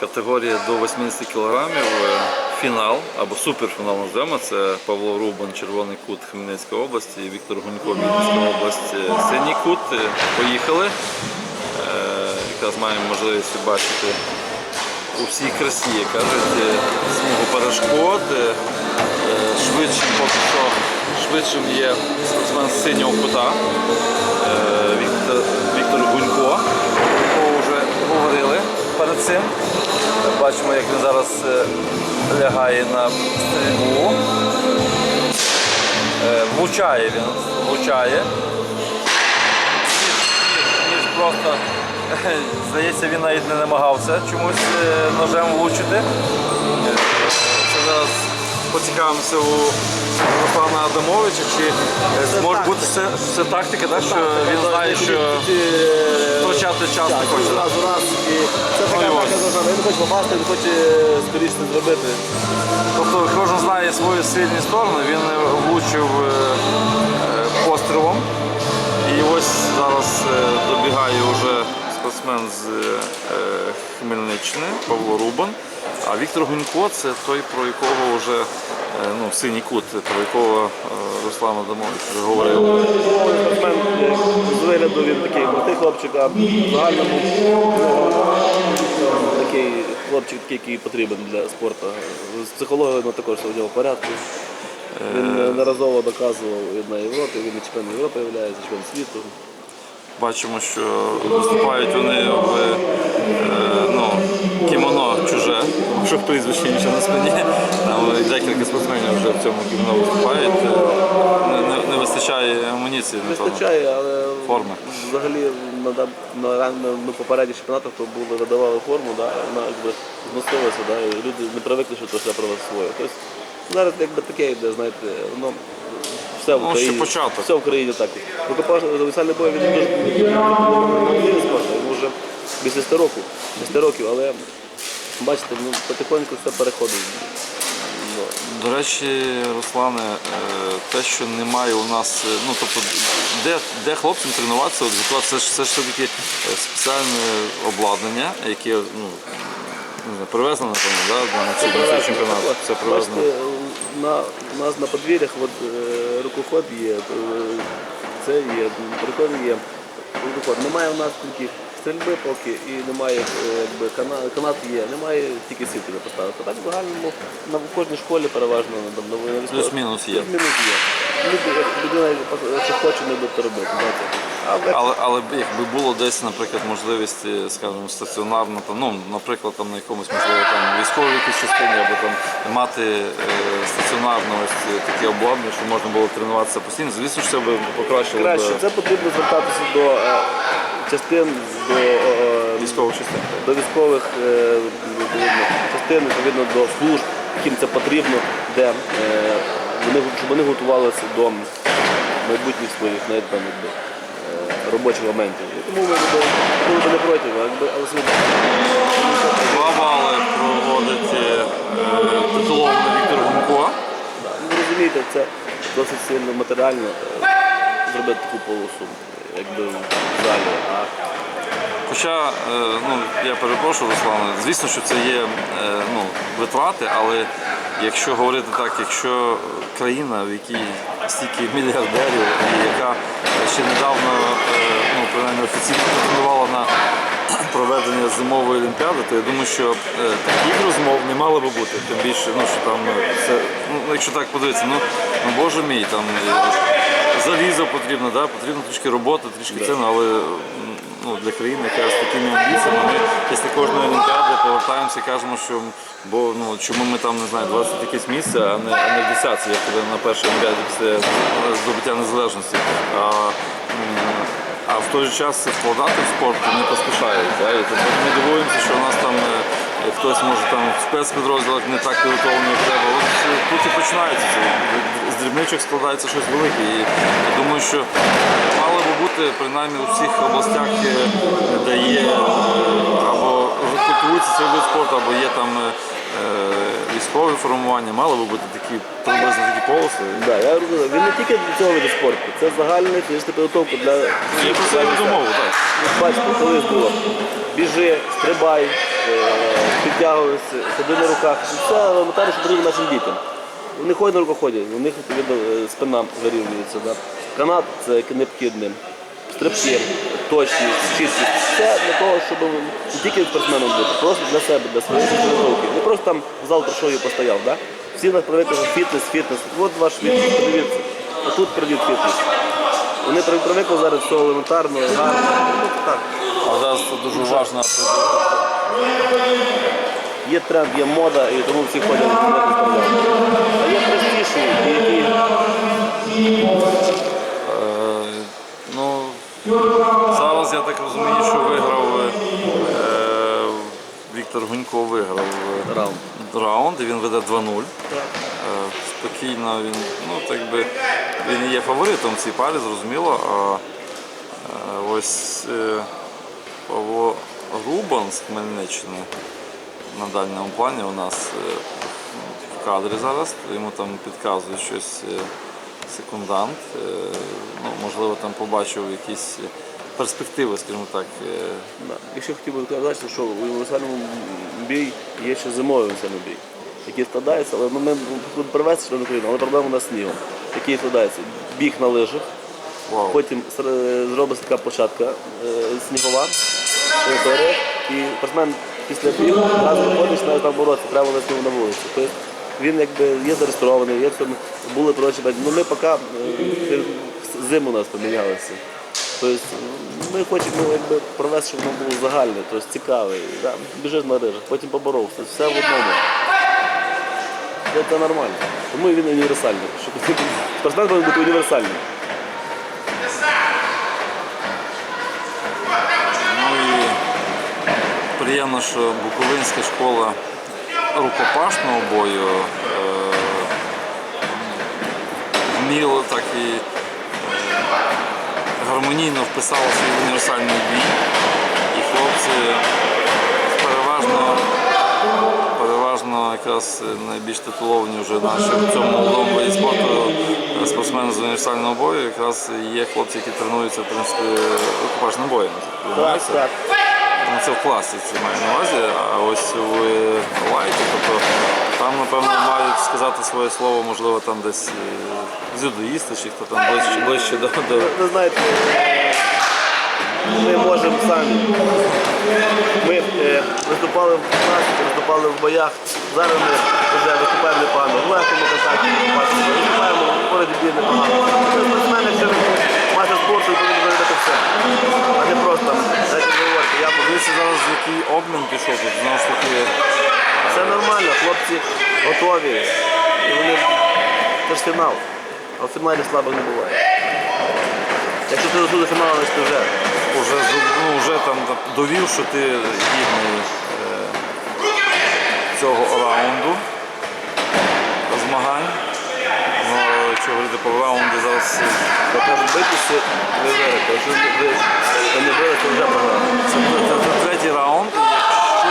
Категорія до 80 кг. Фінал або суперфінал називаємо. Це Павло Рубан, Червоний кут Хмельницька область і Віктор Гунько, Вінницька область. Синій кут. Е, Поїхали. Е, Якраз маємо можливість бачити у всій красі, як кажуть, е, смугу перешкод. Е, е, Швидшим поки що швидшим є спортсмен синього кута. Е, Віктор Гунько, про якого вже говорили перед цим. Бачимо, як він зараз е, лягає на стрільбу. Е, Влучає він, влучає. Ніж, просто, здається, він навіть не намагався чомусь е, ножем влучити. Це зараз поцікавимося у Руслана Адамовича, чи е, може бути це, це тактика, так, що він знає, що втрачати час не хоче. Раз у раз. І це така зажана. Він хоче попасти, він хоче скоріше це зробити. Тобто кожен знає свої сильні сторони, він е, влучив е, е, пострілом. І ось зараз е, добігає вже спортсмен з е, Хмельниччини Павло Рубан. А Віктор Гунько це той, про якого вже е, ну, синій кут, про якого е, Руслан Адамович вже говорив. Спортсмен з вигляду він такий крутий хлопчик, а в загальному такий хлопчик, такий, який потрібен для спорту. З психологією ну, також все в нього в порядку. Він неодноразово доказував і на Європі, він і чемпіон Європи є, чемпіон світу. Бачимо, що виступають вони в е, ну, кімоно чуже, тому що прізвище інше на спині. Там декілька спортсменів вже в цьому кімоно виступають. Е, Не, не, не вистачає амуніції на. Вистачає, але Форми. взагалі на, на, на, на, попередніх чемпіонатах то були, видавали форму, да, і вона якби зносилася, да, і люди не привикли, що то все про вас своє. Тобто зараз якби таке йде, знаєте, воно все в Ну, ще Україні. початок. Все в Україні так. Рукопаш, весельний бой він дуже вже більше 100 років, не 100 років, але бачите, ну, потихоньку все переходить. Ну, До речі, Руслане, е, те, що немає у нас, е, ну тобто, де, де хлопцям тренуватися, от це ж це ж все-таки е, спеціальне обладнання, яке ну, не знаю, привезено, напевно, да, на цей, на цей чемпіонат. Це привезено. Бачите, на, у нас на подвір'ях рукоход є, е, це є, прикол є. Рукоход. Немає у нас тільки стрільби поки і немає е, якби, канат, канат є, немає тільки сітки поставити. Так загальному на кожній школі переважно на, Плюс-мінус є. Плюс-мінус є. Люди, людина, якщо хоче, не буде робити. Знаєте. А в Але, але якби було десь, наприклад, можливість, е, скажімо, стаціонарно, там, ну, наприклад, там на якомусь можливо там військовій якійсь частині, або там мати е, стаціонарно ось е, таке обладнання, що можна було тренуватися постійно. Звісно, що це би покращило краще, б це потрібно звертатися до е, частин, до е, військових частин. до військових е, відповідно, частин, відповідно до служб, яким це потрібно, де е, вони, щоб вони готувалися до майбутніх своїх навіть там, якби, е, робочих моментів. І Тому ми були б не проти, якби, але собі Два бали проводить е, титулований Віктор Гунько. ну, ви розумієте, це досить сильно матеріально е, зробити таку полосу, якби в залі. А Хоча, е, ну, я перепрошую, Руслане, звісно, що це є е, ну, витрати, але якщо говорити так, якщо країна, в якій стільки мільярдерів, і яка ще недавно, е, ну, принаймні офіційно претендувала на проведення зимової олімпіади, то я думаю, що е, таких розмов не мало би бути. Тим більше, ну, що там е, це, ну, якщо так подивитися, ну, ну боже мій, там залізо потрібно, да? потрібно трішки роботи, трішки це, але ну, для країни, яка з такими амбіціями, ми після кожної олімпіади повертаємося і кажемо, що бо ну чому ми там не знаю, 20 якесь місце, а не, не в десятці, як коли на першій олімпіаді після здобуття незалежності. А, а в той же час вкладати в спорт не поспішають. Да? І тобто ми дивуємося, що у нас там е, хтось може там в спецпідрозділах не так підготовлений як треба. От е, тут і починається. З дрібничок складається щось велике. І я думаю, що мало би бути принаймні у всіх областях, де є е, або культивується цей вид спорту, або є там е, військове формування, мало би бути такі приблизно такі полоси. Да, я розумію. Він не тільки для цього виду спорту, це загальна фізична підготовка для Я про це веду так. бачите, колись було біжи, стрибай, е, підтягуйся, на руках. Це елементарно, що потрібно нашим дітям. Вони ходять на рукоході, у них відповідно е, спина вирівнюється. Да? Канат це необхідним. Стрибки, точність, чіткість. Все для того, щоб не тільки спортсменом бути, просто для себе, для своєї підготовки. Не просто там в зал прийшов і постояв. Да? Всі нас привикли, фітнес, фітнес. От ваш фітнес, подивіться. А тут прийдіть фітнес. Вони при- привикли зараз все елементарно, гарно. Ну, так. А зараз це дуже важливо. Є тренд, є мода, і тому всі ходять фітнес А є простіші, які Е, Ну, зараз я так розумію, що виграв е, Віктор Гунько виграв е, раунд. раунд, і він веде 2-0. Е, Спокійно він, ну так би, він є фаворитом в цій парі, зрозуміло. А ось Павло Рубан з Хмельниччини на дальньому плані у нас е, в кадрі зараз. Йому там підказує щось е, секундант. Е, Ну, можливо, там побачив якісь перспективи, скажімо так. Якщо хотів би сказати, що у універсальному бій є ще зимовий універсальний бій, який складається, але ми привезти член України, але проблема у нас снігом, який складається біг на лижах, Вау. потім зробиться така площадка е, снігова, територія, і спортсмен після бігу раз виходить на там боротися, треба на снігу на вулиці. Тобто він якби є зареєстрований, є цьому були прочі, ну ми поки е, зиму у нас помінялися. Тобто ми хочемо якби, провести, щоб воно було загальне, тобто цікаве. Да, біжиш на рижах, потім поборовся, все в одному. Це, це нормально. Тому він універсальний. Спортсмен повинен бути універсальним. Ну і приємно, що Буковинська школа рукопашного бою е, вміло так і е, гармонійно вписала свій універсальний бій. І хлопці переважно, переважно якраз найбільш титуловані вже наші в цьому молодому виді спорту е, спортсмени з універсального бою, якраз є хлопці, які тренуються в принципі рукопашним боєм. Так, так. Це в класиці маю на увазі, а ось в лайті, тобто там, напевно, мають сказати своє слово, можливо, там десь е, дзюдоїсти чи хто там ближче, ближче до, до... Ви знаєте, ми можемо самі. Ми е, виступали в класі, виступали в боях. Зараз ми вже виступаємо непогано. В легкому контакті виступаємо в боротьбі непогано. Це спортсмен, якщо він спорту, то він виробити все. А не просто там, знаєте, ви говорите, я побіг. Дивіться зараз, який обмін пішов тут, знову таки, Все нормально, хлопці готові. І вони це ж фінал. А в фіналі слабих не буває. Якщо ти до фіналу, значить вже. зроб- ну, вже там довів, що ти гідний е, цього раунду змагань. Якщо говорити про раунди, зараз е, Бо кажуть, битися ви виграєте. Якщо ви не то вже програли. Це, третій раунд. Якщо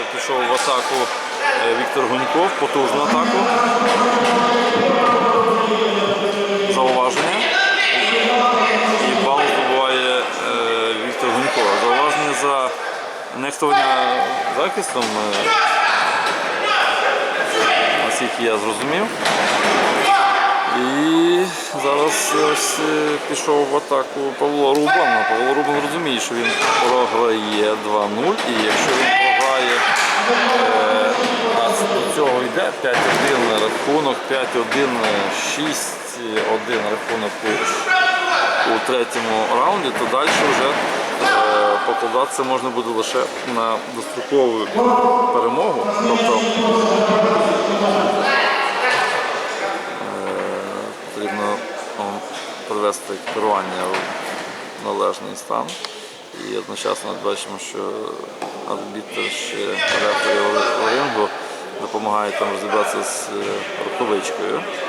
е, пішов в атаку е, Віктор Гуньков, потужну атаку. Зауваження. І бал здобуває е, Віктор Гунько. Зауваження за нехтування захистом, е, наскільки я зрозумів. І зараз ось е, пішов в атаку Павло Рубан. Павло Рубан розуміє, що він програє 2-0, і якщо він програє, е, до цього йде 5-1 рахунок, 5-1, 6-1 рахунок у, третьому раунді, то далі вже е, покладатися можна буде лише на дострокову перемогу. Тобто потрібно ну, привести керування в належний стан. І одночасно бачимо, що арбітр ще рефері рингу допомагає там розібратися з е,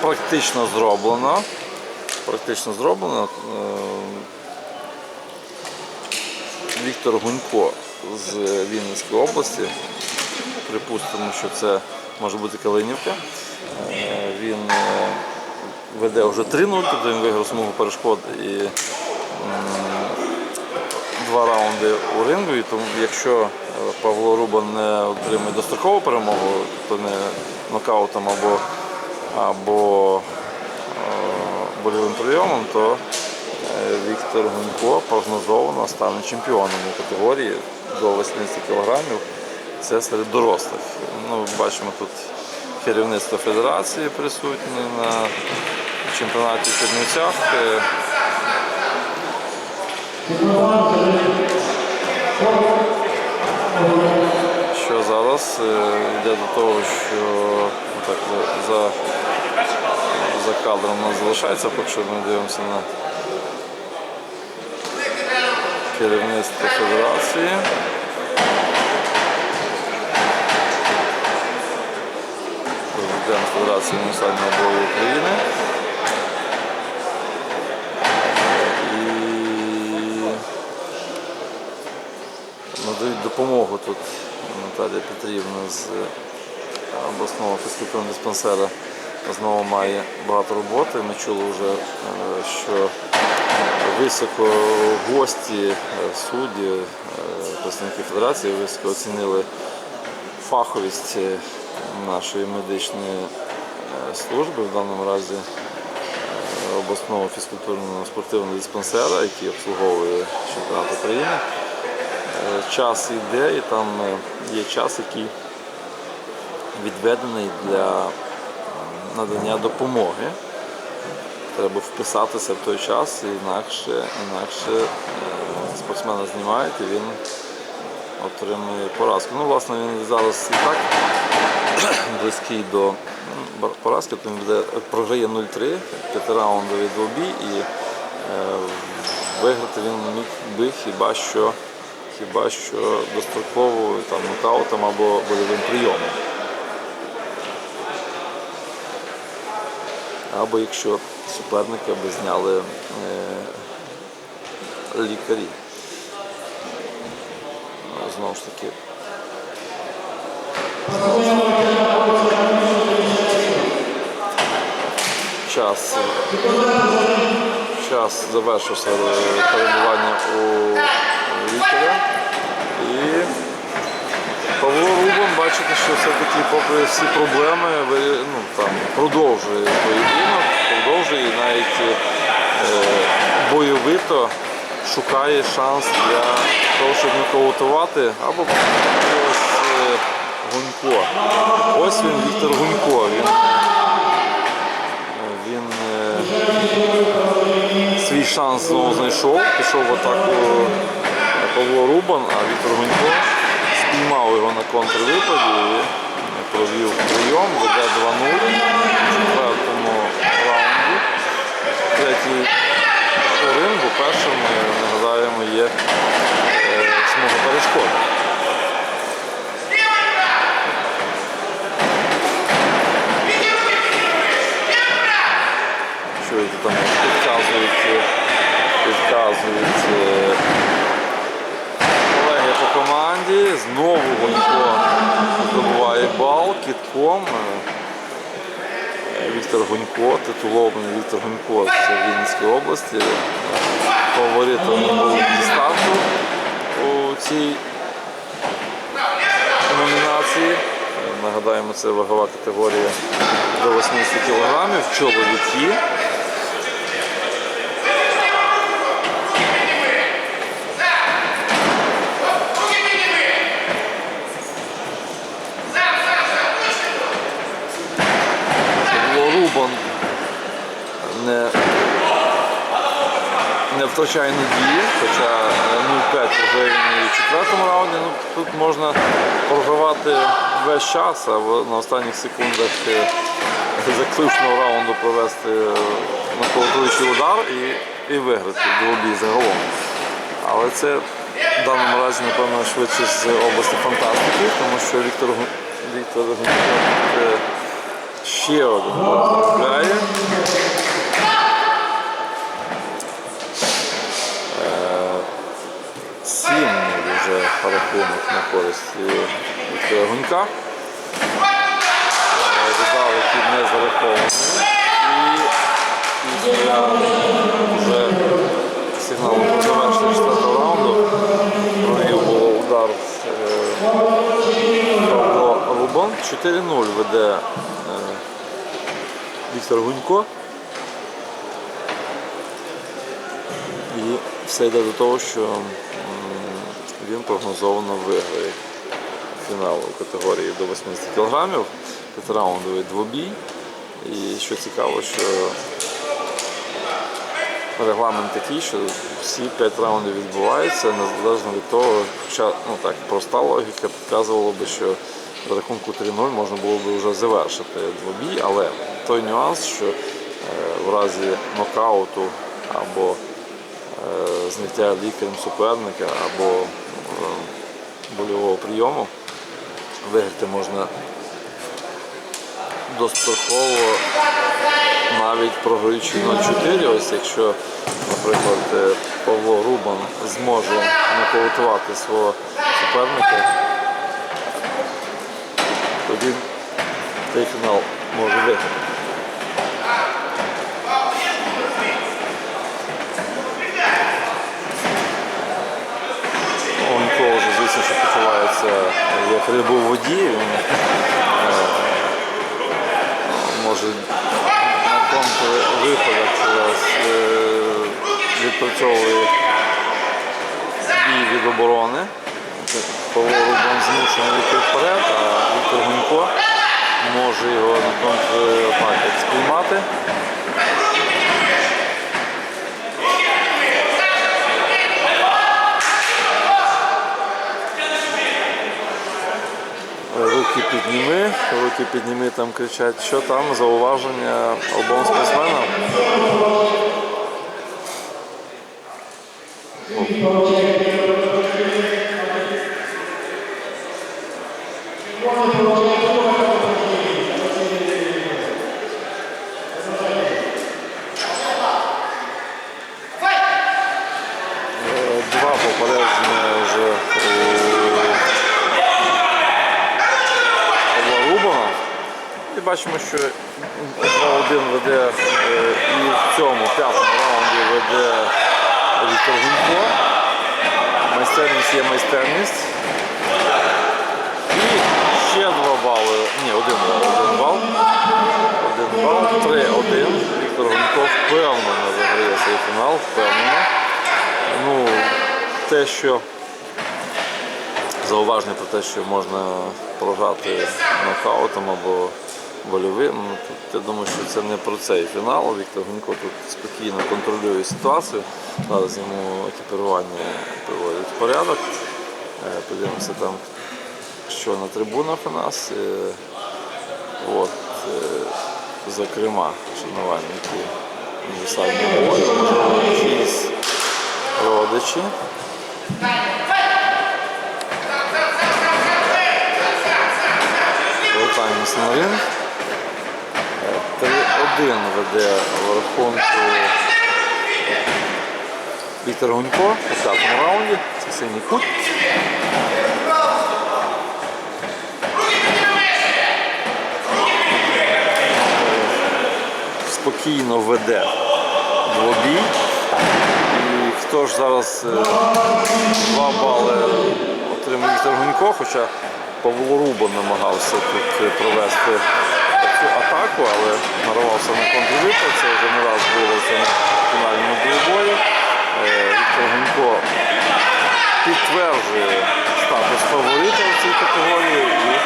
практично зроблено. Практично зроблено. Е, Віктор Гунько з Вінницької області. Припустимо, що це може бути Калинівка. Е, Він е, веде вже 3-0, тобто він виграв смугу перешкод і два раунди у рингу. І тому якщо Павло Рубан не отримає дострокову перемогу, тобто не нокаутом або, або е, больовим прийомом, то е, Віктор Гунько прогнозовано стане чемпіоном у категорії до 80 кг. Це серед дорослих. Ну, бачимо тут керівництво федерації присутнє на чемпіонаті в Чернівцях. Е, Що зараз йде до того, що так, за, за, кадром у нас залишається, поки що ми дивимося на керівництво федерації. Президент Федерації універсального бою України. І надають допомогу тут Наталія Петрівна з обласного фізкультурного диспансера знову має багато роботи. Ми чули вже, е, що високо гості, е, судді, е, представники федерації високо оцінили фаховість нашої медичної служби, в даному разі обласного фізкультурного спортивного диспансера, який обслуговує чемпіонат України. Час йде і там є час, який відведений для надання допомоги. Треба вписатися в той час, інакше, інакше е, спортсмена знімають і він отримує поразку. Ну, власне, він зараз і так близький до поразки, тому він буде, програє 0-3, п'ятираундовий двобій і е, виграти він міг би хіба що, хіба що достроково там, нокаутом або больовим прийомом. Або якщо суперника би зняли е, лікарі. Ну, Знову ж таки. Час. Час завершився е, перебування у лікаря. І Павло Рубан, бачите, що все-таки попри всі проблеми ну, продовжує поєдинок, продовжує і навіть е, бойовито шукає шанс для того, щоб нокаутувати або е, Гунько. Ось він Віктор Гунько. Він, е, він свій шанс знову знайшов, пішов в атаку Павло Рубан, а Віктор Гунько спіймав його на контрвипаді провів прийом, веде 2-0 в четвертому раунді. Третій у рингу, першим, ми нагадаємо, є е, смуга перешкоди. Чуєте, там підказують, е, підказують е, колеги по команді. Знову Гунько здобуває бал кітком. Е, Віктор Гунько, титулований Віктор Гунько з Вінницької області. Фаворитом був діставку у цій номінації. Нагадаємо, це вагова категорія до 80 кг, чоловіки. Павло Рубан не, не втрачає надії, хоча е, 0-5 вже в четвертому раунді. Ну, тут можна програвати весь час, а на останніх секундах е, заключного раунду провести е, нокаутуючий удар і, і виграти двобій загалом. Але це в даному разі, напевно, швидше з області фантастики, тому що Віктор Віктор ще один гол заробляє. Е, Сім вже рахунок на користь е, Віктора Гунька. Е, Віддав, який не зарахований. І після вже сигналу про завершення четвертого раунду провів було удар е, Павло Рубан. 4-0 веде Віктор Гунько. І все йде до того, що він прогнозовано виграє фінал у категорії до 80 кг. П'ятираундовий двобій. І що цікаво, що регламент такий, що всі 5 раундів відбуваються незалежно від того, ну так, проста логіка підказувала би, що в рахунку 3-0 можна було б вже завершити двобій, але той нюанс, що е, в разі нокауту або е, зняття лікарем суперника або больового прийому виграти можна достроково навіть програючи 0-4, ось якщо, наприклад, е, Павло Рубан зможе нокаутувати свого суперника, то він цей фінал може виграти. Ну, Ніколи вже, звісно, що почувається як риба в воді. Він е, може на контрвиходах зараз е, відпрацьовує бій від оборони. Павло Рубан змушений йти вперед, а Віктор Гунько може його на контратаках спіймати. Руки підніми, руки підніми, там кричать, що там, зауваження обом спортсменам. Е, бачимо, що 2-1 веде е, і в цьому п'ятому раунді веде Віктор Гунько. Майстерність є майстерність. І ще два бали. Ні, один бал. Один бал. Один бал. 3-1. Віктор Гунько впевнено виграє цей фінал. Впевнено. Ну, те, що зауваження про те, що можна програти нокаутом або вольовим. Я думаю, що це не про цей фінал. Віктор Гунько тут спокійно контролює ситуацію. Зараз йому екіпірування приводять в порядок. Е, подивимося там, що на трибунах у нас. Е, от, е, Зокрема, шанування, які ми родичі. Повертаємось на ринок. Один веде в рахунку Віктор Гунько у п'ятому раунді. Це синій кут. Спокійно веде двобій. І хто ж зараз е, Два бали отримує Віктор Гунько, хоча Павло Рубан намагався тут е, провести цю атаку, але нарвався на контрвипад. Це вже не раз було в фінальному двобої. Е, Віктор Гунько підтверджує статус фаворита в цій категорії і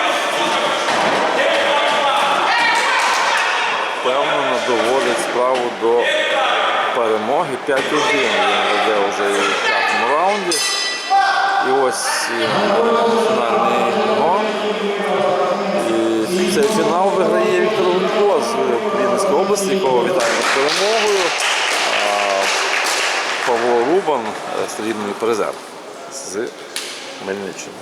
впевнено доводить справу до перемоги. 5-1 він веде вже в п'ятому раунді. І ось фінальний гон. І цей фінал виграє Віктор Гунько з Вінницької області, якого вітаємо з перемогою. Павло Рубан, е, срібний призер з Мельниччини.